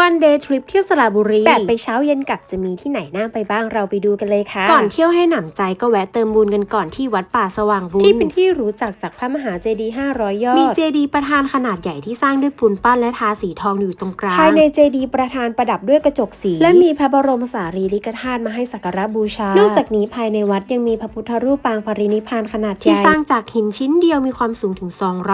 วันเดย์ทริปเที่ยวสระบุรี แบบไปเช้าเย็นกลับจะมีที่ไหนน่าไปบ้างเราไปดูกันเลยค่ะ ก่อนเที่ยวให้หนำใจก็แวะเติมบุญกันก่อนที่วัดป่าสว่างบุญที่เป็นที่รู้จักจากพระมหาเจดีย์500 ยอด มีเจดีย์ประธานขนาดใหญ่ที่สร้างด้วยปูนปั้นและทาสีทองอยู่ตรงกลางภายในเจดีย์ประธานประดับด้วยกระจกสี และมีพระบรมสารีริกธาตุมาให้สักการะบูชานอกจากนี้ภายในวัดยังมีพระพุทธรูปปางปรินิพพานขนาดใหญ่ที่สร้างจากหินชิ้นเดียวมีความสูงถึง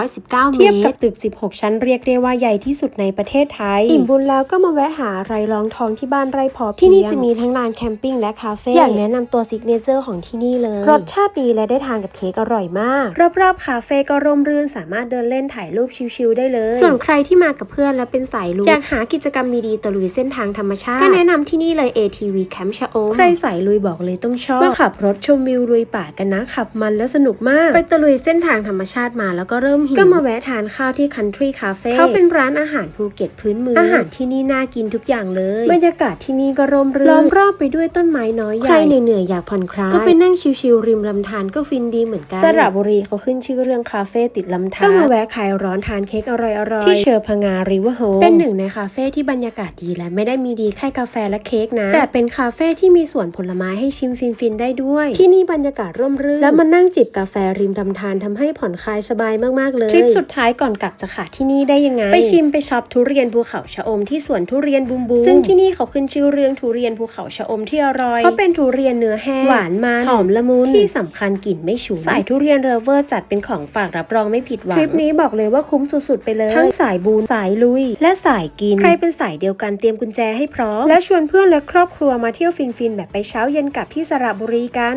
219 เมตรเทียบกับตึก 16 ชั้นเรียกได้ว่าใหญ่ที่สุดในประเทศไทยอิ่มบุญแล้วก็มาแวะหาอะไรรองท้องที่บ้านไร่พอเพียงที่นี่จะมีทั้งลานแคมปิ้งและคาเฟ่อยากแนะนำตัวซิกเนเจอร์ของที่นี่เลย รสชาติดีและได้ทานกับเค้กอร่อยมาก รอบๆคาเฟ่ก็ร่มรื่นสามารถเดินเล่นถ่ายรูปชิลๆได้เลย ส่วนใครที่มากับเพื่อนและเป็นสายลุยอยากหากิจกรรมดีๆตะลุยเส้นทางธรรมชาติ ก็แนะนำที่นี่เลย ATV แคมป์ชะอมใครสายลุยบอกเลยต้องชอบมาขับรถชมวิวลุยป่ากันนะขับมันและสนุกมาก ไปตะลุยเส้นทางธรรมชาติมาแล้วก็เริ่มหิวก็มาแวะทานข้าวที่ Country Cafe เขาเป็นร้านอาหารภูเก็ตพื้นเมืองอาหารที่นี่น่ากินทุกอย่างเลยบรรยากาศที่นี่ก็ร่มรื่นล้อมรอบไปด้วยต้นไม้น้อยใหญ่ใครเหนื่อยๆอยากผ่อนคลายก็ไปนั่งชิลๆริมลำธารก็ฟินดีเหมือนกันสระบุรีเขาขึ้นชื่อเรื่องคาเฟ่ติดลำธารก็มาแวะขายร้อนทานเค้กอร่อยๆที่เชอร์พงาริเวอร์โฮเป็นหนึ่งในคาเฟ่ที่บรรยากาศดีและไม่ได้มีดีแค่กาแฟและเค้กนะ แต่เป็นคาเฟ่ที่มีสวนผลไม้ให้ชิมฟินๆได้ด้วย ที่นี่บรรยากาศร่มรื่นแล้วมานั่งจิบกาแฟริมลำธารทำให้ผ่อนคลายสบายมากๆเลยทริปสุดท้ายก่อนกลับจะขาดที่นี่ได้ยังไงไปชิมไปช็อปทุเรียนภูเขาชะอมที่สวนทุเรียนบูมบูมซึ่งที่นี่เขาขึ้นชื่อเรื่องทุเรียนภูเขาชะอมที่อร่อยเพราะเป็นทุเรียนเนื้อแห้งหวานมันหอมละมุนที่สำคัญกลิ่นไม่ฉุนสายทุเรียนเรเวอร์จัดเป็นของฝากรับรองไม่ผิดหวังทริปนี้บอกเลยว่าคุ้มสุดๆไปเลย ทั้งสายบูนสายลุย และสายกิน ใครเป็นสายเดียวกันเตรียมกุญแจให้พร้อม และชวนเพื่อนและครอบครัวมาเที่ยวฟินๆแบบไปเช้าเย็นกลับที่สระบุรีกัน